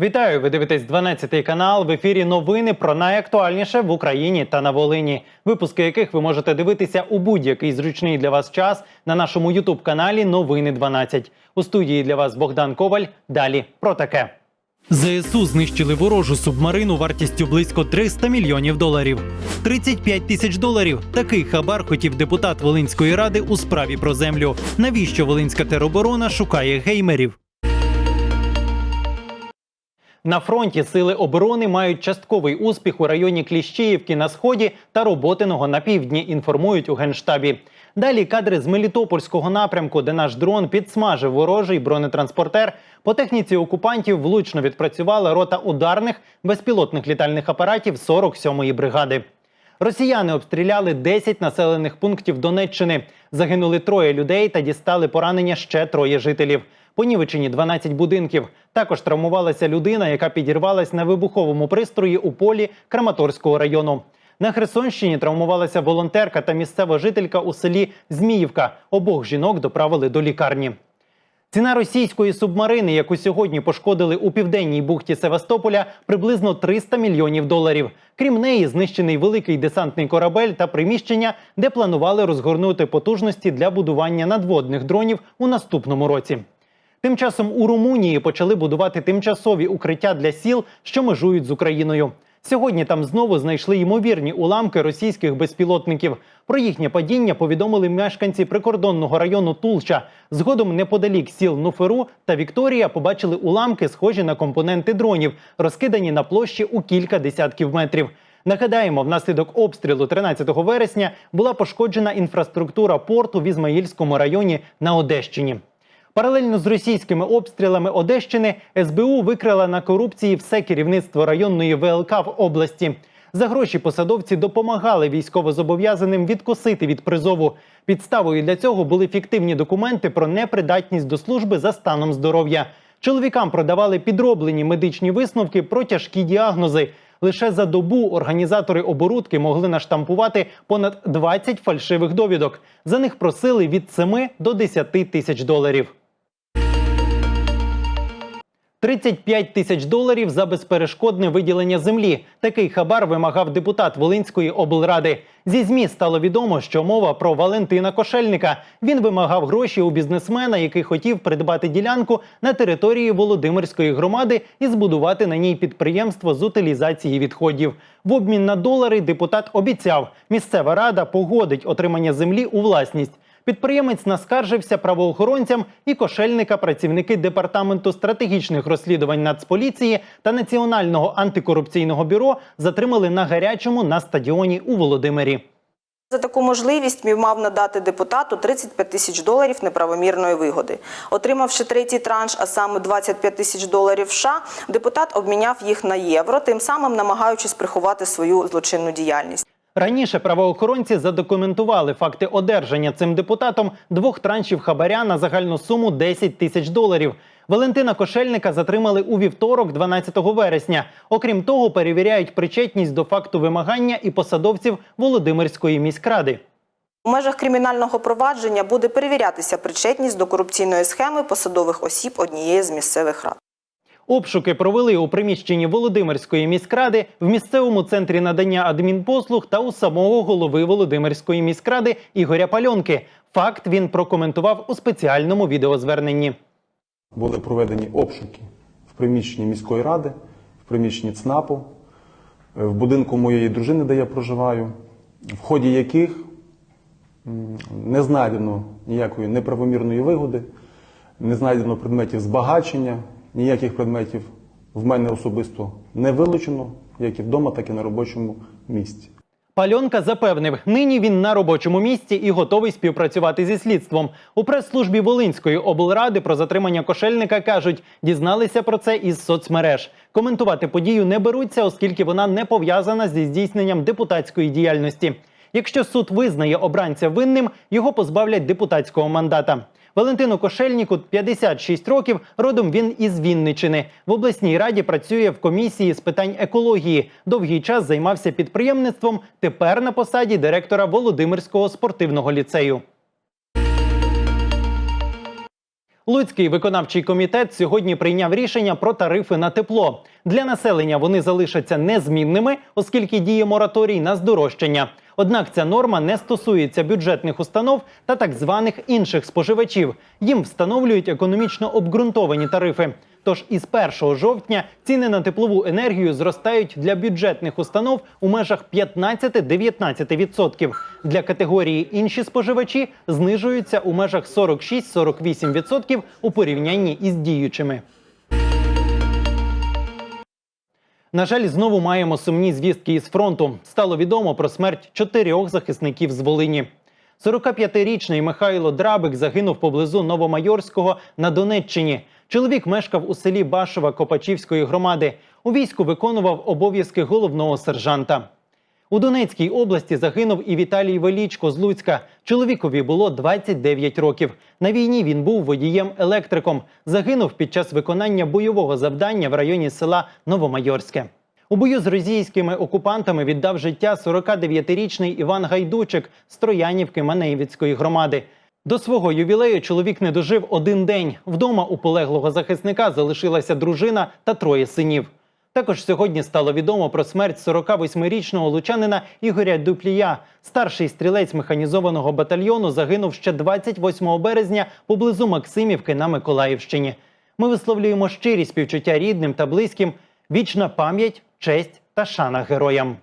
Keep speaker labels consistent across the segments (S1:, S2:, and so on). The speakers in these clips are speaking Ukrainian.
S1: Вітаю! Ви дивитесь 12 канал. В ефірі новини про найактуальніше в Україні та на Волині. Випуски яких ви можете дивитися у будь-який зручний для вас час на нашому Ютуб каналі Новини 12. У студії для вас Богдан Коваль. Далі про таке. ЗСУ знищили ворожу субмарину вартістю близько 300 мільйонів доларів. 35 тисяч доларів. Такий хабар хотів депутат Волинської ради у справі про землю. Навіщо Волинська тероборона шукає геймерів? На фронті сили оборони мають частковий успіх у районі Кліщіївки на сході та Роботиного на півдні. Інформують у генштабі. Далі кадри з Мелітопольського напрямку, де наш дрон підсмажив ворожий бронетранспортер. По техніці окупантів влучно відпрацювала рота ударних безпілотних літальних апаратів 47-ї бригади. Росіяни обстріляли 10 населених пунктів Донеччини. Загинули троє людей та дістали поранення ще троє жителів. Понівечені 12 будинків. Також травмувалася людина, яка підірвалась на вибуховому пристрої у полі Краматорського району. На Херсонщині травмувалася волонтерка та місцева жителька у селі Зміївка. Обох жінок доправили до лікарні. Ціна російської субмарини, яку сьогодні пошкодили у південній бухті Севастополя, приблизно 300 мільйонів доларів. Крім неї, знищений великий десантний корабель та приміщення, де планували розгорнути потужності для будування надводних дронів у наступному році. Тим часом у Румунії почали будувати тимчасові укриття для сіл, що межують з Україною. Сьогодні там знову знайшли ймовірні уламки російських безпілотників. Про їхнє падіння повідомили мешканці прикордонного району Тулча. Згодом неподалік сіл Нуферу та Вікторія побачили уламки, схожі на компоненти дронів, розкидані на площі у кілька десятків метрів. Нагадаємо, внаслідок обстрілу 13 вересня була пошкоджена інфраструктура порту в Ізмаїльському районі на Одещині. Паралельно з російськими обстрілами Одещини СБУ викрила на корупції все керівництво районної ВЛК в області. За гроші посадовці допомагали військовозобов'язаним відкосити від призову. Підставою для цього були фіктивні документи про непридатність до служби за станом здоров'я. Чоловікам продавали підроблені медичні висновки про тяжкі діагнози. Лише за добу організатори оборудки могли наштампувати понад 20 фальшивих довідок. За них просили від 7 до 10 тисяч доларів. 35 тисяч доларів за безперешкодне виділення землі. Такий хабар вимагав депутат Волинської облради. Зі змі стало відомо, що мова про Валентина Кошельника. Він вимагав гроші у бізнесмена, який хотів придбати ділянку на території Володимирської громади і збудувати на ній підприємство з утилізації відходів. В обмін на долари депутат обіцяв, місцева рада погодить отримання землі у власність. Підприємець наскаржився правоохоронцям і кошельника працівники департаменту стратегічних розслідувань Нацполіції та Національного антикорупційного бюро затримали на гарячому на стадіоні у Володимирі.
S2: За таку можливість мів мав надати депутату 35 тисяч доларів неправомірної вигоди. Отримавши третій транш, а саме 25 тисяч доларів США, депутат обміняв їх на євро, тим самим намагаючись приховати свою злочинну діяльність.
S1: Раніше правоохоронці задокументували факти одержання цим депутатом двох траншів хабаря на загальну суму 10 тисяч доларів. Валентина Кошельника затримали у вівторок, 12 вересня. Окрім того, перевіряють причетність до факту вимагання і посадовців Володимирської міськради.
S2: У межах кримінального провадження буде перевірятися причетність до корупційної схеми посадових осіб однієї з місцевих рад.
S1: Обшуки провели у приміщенні Володимирської міськради, в місцевому центрі надання адмінпослуг та у самого голови Володимирської міськради Ігоря Пальонки. Факт він прокоментував у спеціальному відеозверненні.
S3: Були проведені обшуки в приміщенні міської ради, в приміщенні ЦНАПу, в будинку моєї дружини, де я проживаю, в ході яких не знайдено ніякої неправомірної вигоди, не знайдено предметів збагачення, ніяких предметів в мене особисто не вилучено, як і вдома, так і на робочому місці.
S1: Пальонка запевнив, нині він на робочому місці і готовий співпрацювати зі слідством. У прес-службі Волинської облради про затримання кошельника кажуть, дізналися про це із соцмереж. Коментувати подію не беруться, оскільки вона не пов'язана зі здійсненням депутатської діяльності. Якщо суд визнає обранця винним, його позбавлять депутатського мандата. Валентину Кошельніку 56 років. Родом він із Вінничини. В обласній раді працює в комісії з питань екології. Довгий час займався підприємництвом. Тепер на посаді директора Володимирського спортивного ліцею. Луцький виконавчий комітет сьогодні прийняв рішення про тарифи на тепло. Для населення вони залишаться незмінними, оскільки діє мораторій на здорожчання. Однак ця норма не стосується бюджетних установ та так званих інших споживачів. Їм встановлюють економічно обґрунтовані тарифи. Тож із 1 жовтня ціни на теплову енергію зростають для бюджетних установ у межах 15-19%. Для категорії інші споживачі знижуються у межах 46-48% у порівнянні із діючими. На жаль, знову маємо сумні звістки із фронту. Стало відомо про смерть чотирьох захисників з Волині. 45-річний Михайло Драбик загинув поблизу Новомайорського на Донеччині. Чоловік мешкав у селі Башова Копачівської громади. У війську виконував обов'язки головного сержанта. У Донецькій області загинув і Віталій Велічко з Луцька. Чоловікові було 29 років. На війні він був водієм-електриком. Загинув під час виконання бойового завдання в районі села Новомайорське. У бою з російськими окупантами віддав життя 49-річний Іван Гайдучик з Троянівки Манеєвіцької громади. До свого ювілею чоловік не дожив один день. Вдома у полеглого захисника залишилася дружина та троє синів. Також сьогодні стало відомо про смерть 48-річного лучанина Ігоря Дуплія. Старший стрілець механізованого батальйону загинув ще 28 березня поблизу Максимівки на Миколаївщині. Ми висловлюємо щирі співчуття рідним та близьким. Вічна пам'ять, честь та шана героям.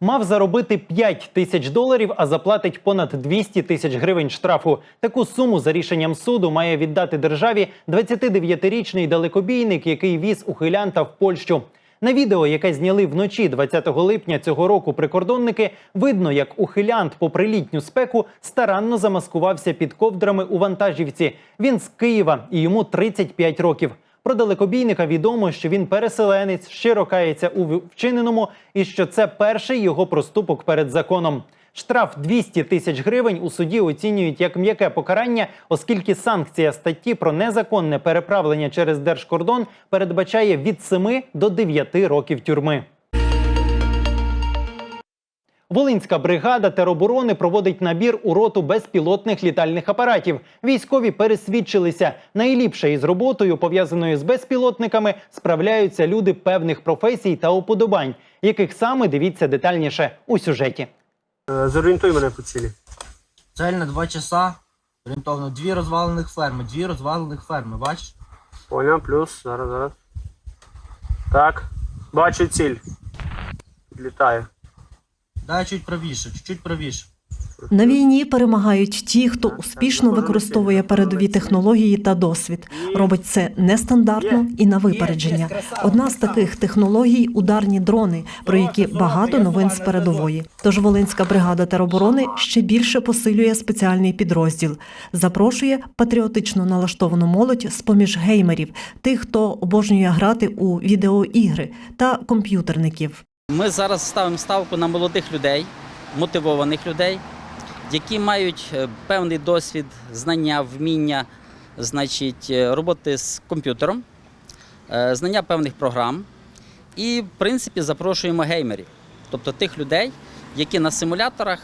S1: Мав заробити 5 тисяч доларів, а заплатить понад 200 тисяч гривень штрафу. Таку суму за рішенням суду має віддати державі 29-річний далекобійник, який віз ухилянта в Польщу. На відео, яке зняли вночі 20 липня цього року прикордонники, видно, як ухилянт, попри літню спеку, старанно замаскувався під ковдрами у вантажівці. Він з Києва і йому 35 років. Про далекобійника відомо, що він переселенець, щиро кається у вчиненому, і що це перший його проступок перед законом. Штраф 200 тисяч гривень у суді оцінюють як м'яке покарання, оскільки санкція статті про незаконне переправлення через держкордон передбачає від 7 до 9 років тюрми. Волинська бригада тероборони проводить набір у роту безпілотних літальних апаратів. Військові пересвідчилися. Найліпше із роботою, пов'язаною з безпілотниками, справляються люди певних професій та уподобань, яких саме дивіться детальніше у сюжеті.
S4: Е, Зорієнтуй мене по цілі.
S5: Цель на 2 часа. Орієнтовно дві розвалених ферми, дві розвалених ферми, бачиш?
S4: Поняв, плюс. Зараз, зараз. Так. Бачу ціль. Підлітає.
S5: Дай чуть правіше, чуть правіше.
S6: На війні перемагають ті, хто успішно використовує передові технології та досвід. Робить це нестандартно і на випередження. Одна з таких технологій ударні дрони, про які багато новин з передової. Тож Волинська бригада тероборони ще більше посилює спеціальний підрозділ. Запрошує патріотично налаштовану молодь з поміж геймерів, тих, хто обожнює грати у відеоігри та комп'ютерників.
S7: Ми зараз ставимо ставку на молодих людей, мотивованих людей, які мають е, певний досвід, знання, вміння, значить, е, роботи з комп'ютером, е, знання певних програм. І, в принципі, запрошуємо геймерів, тобто тих людей, які на симуляторах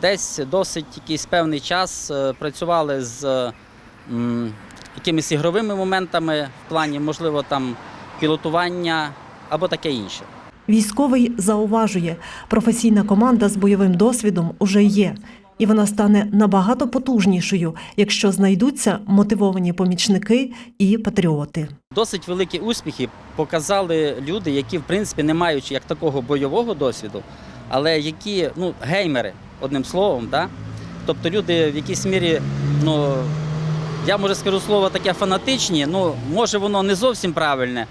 S7: десь досить якийсь певний час працювали з якимись ігровими моментами в плані, можливо, там пілотування або таке інше.
S6: Військовий зауважує, професійна команда з бойовим досвідом уже є, і вона стане набагато потужнішою, якщо знайдуться мотивовані помічники і патріоти.
S7: Досить великі успіхи показали люди, які, в принципі, не маючи як такого бойового досвіду, але які ну, геймери, одним словом, да? тобто люди в якійсь мірі, ну, я може скажу слово таке фанатичні, ну, може воно не зовсім правильне,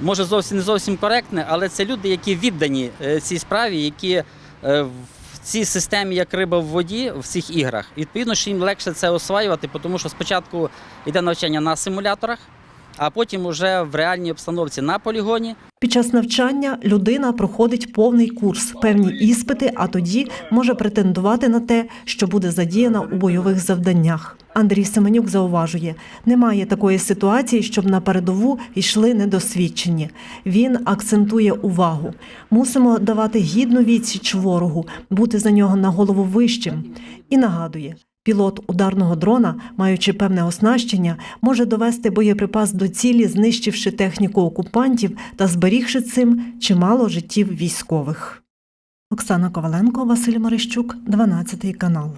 S7: може зовсім не зовсім коректне, але це люди, які віддані е, цій справі, які е, в цій системі, як риба в воді, в цих іграх. Відповідно, що їм легше це осваювати, тому що спочатку йде навчання на симуляторах, а потім уже в реальній обстановці на полігоні.
S6: Під час навчання людина проходить повний курс, певні іспити, а тоді може претендувати на те, що буде задіяна у бойових завданнях. Андрій Семенюк зауважує, немає такої ситуації, щоб на передову йшли недосвідчені. Він акцентує увагу. Мусимо давати гідну відсіч ворогу, бути за нього на голову вищим. І нагадує, Пілот ударного дрона, маючи певне оснащення, може довести боєприпас до цілі, знищивши техніку окупантів та зберігши цим чимало життів військових. Оксана Коваленко, Василь Марищук, 12 канал.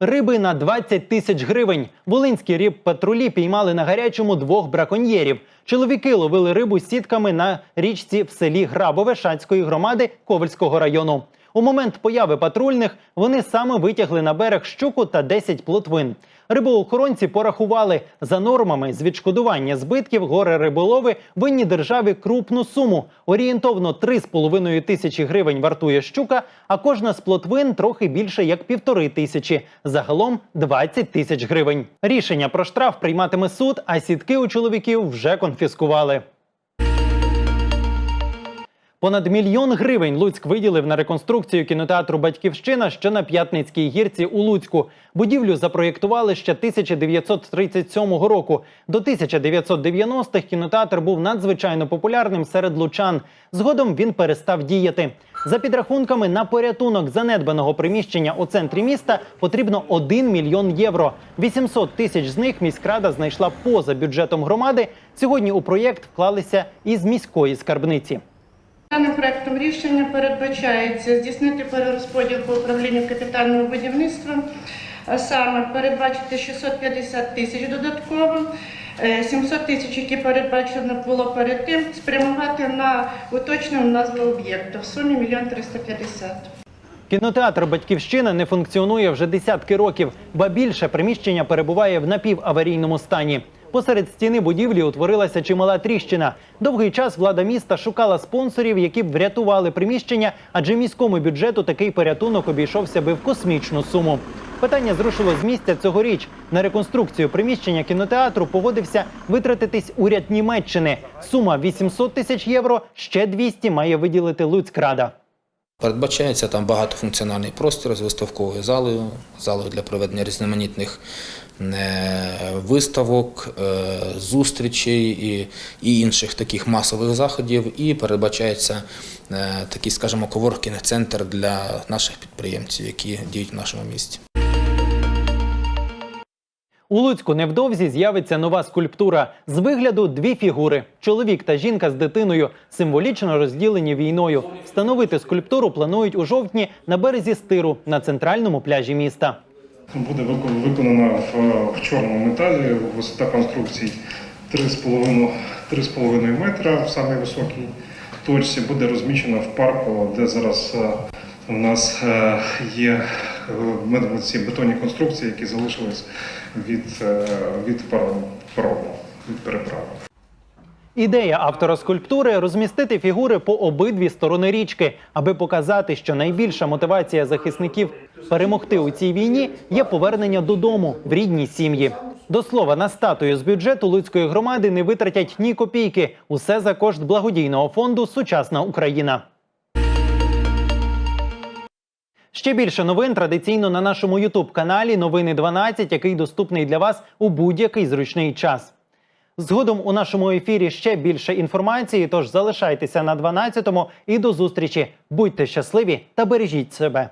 S1: Риби на 20 тисяч гривень. Волинські риб-патрулі піймали на гарячому двох браконьєрів. Чоловіки ловили рибу сітками на річці в селі Грабове Шацької громади Ковальського району. У момент появи патрульних вони саме витягли на берег щуку та 10 плотвин. Рибоохоронці порахували за нормами з відшкодування збитків горе риболови винні державі крупну суму. Орієнтовно 3,5 тисячі гривень вартує щука, а кожна з плотвин трохи більше як півтори тисячі. Загалом 20 тисяч гривень. Рішення про штраф прийматиме суд, а сітки у чоловіків вже конфіскували. Понад мільйон гривень Луцьк виділив на реконструкцію кінотеатру Батьківщина, що на П'ятницькій гірці у Луцьку. Будівлю запроєктували ще 1937 року. До 1990-х кінотеатр був надзвичайно популярним серед лучан. Згодом він перестав діяти. За підрахунками на порятунок занедбаного приміщення у центрі міста потрібно 1 мільйон євро. 800 тисяч з них міськрада знайшла поза бюджетом громади. Сьогодні у проєкт вклалися із міської скарбниці.
S8: Даним проектом рішення передбачається здійснити перерозподіл по управлінню капітального будівництва, саме передбачити 650 тисяч додатково, е, 700 тисяч, які передбачено було перед тим, спрямувати на уточнену назву об'єкту в сумі 1 350
S1: Кінотеатр Батьківщина не функціонує вже десятки років, ба більше приміщення перебуває в напіваварійному стані. Посеред стіни будівлі утворилася чимала тріщина. Довгий час влада міста шукала спонсорів, які б врятували приміщення, адже міському бюджету такий порятунок обійшовся би в космічну суму. Питання зрушило з місця цьогоріч. На реконструкцію приміщення кінотеатру погодився витратитись уряд Німеччини. Сума 800 тисяч євро. Ще 200 має виділити Луцькрада.
S9: Передбачається там багатофункціональний простір з виставковою залою, залою для проведення різноманітних виставок, е, зустрічей і, і інших таких масових заходів. І передбачається е, такий, скажімо, коворкінг центр для наших підприємців, які діють в нашому місті.
S1: У Луцьку невдовзі з'явиться нова скульптура з вигляду дві фігури: чоловік та жінка з дитиною, символічно розділені війною. Встановити скульптуру планують у жовтні на березі стиру на центральному пляжі міста.
S10: Буде виконана в, чорному металі, висота конструкції 3,5 3,5 метра в самій високій точці. Буде розміщена в парку, де зараз е, у нас е, є е, ці бетонні конструкції, які залишились від, від парому, від переправи.
S1: Ідея автора скульптури розмістити фігури по обидві сторони річки, аби показати, що найбільша мотивація захисників перемогти у цій війні є повернення додому в рідні сім'ї. До слова, на статую з бюджету Луцької громади не витратять ні копійки. Усе за кошт благодійного фонду Сучасна Україна. Ще більше новин традиційно на нашому Ютуб каналі Новини 12, який доступний для вас у будь-який зручний час. Згодом у нашому ефірі ще більше інформації. Тож залишайтеся на 12-му і до зустрічі. Будьте щасливі та бережіть себе.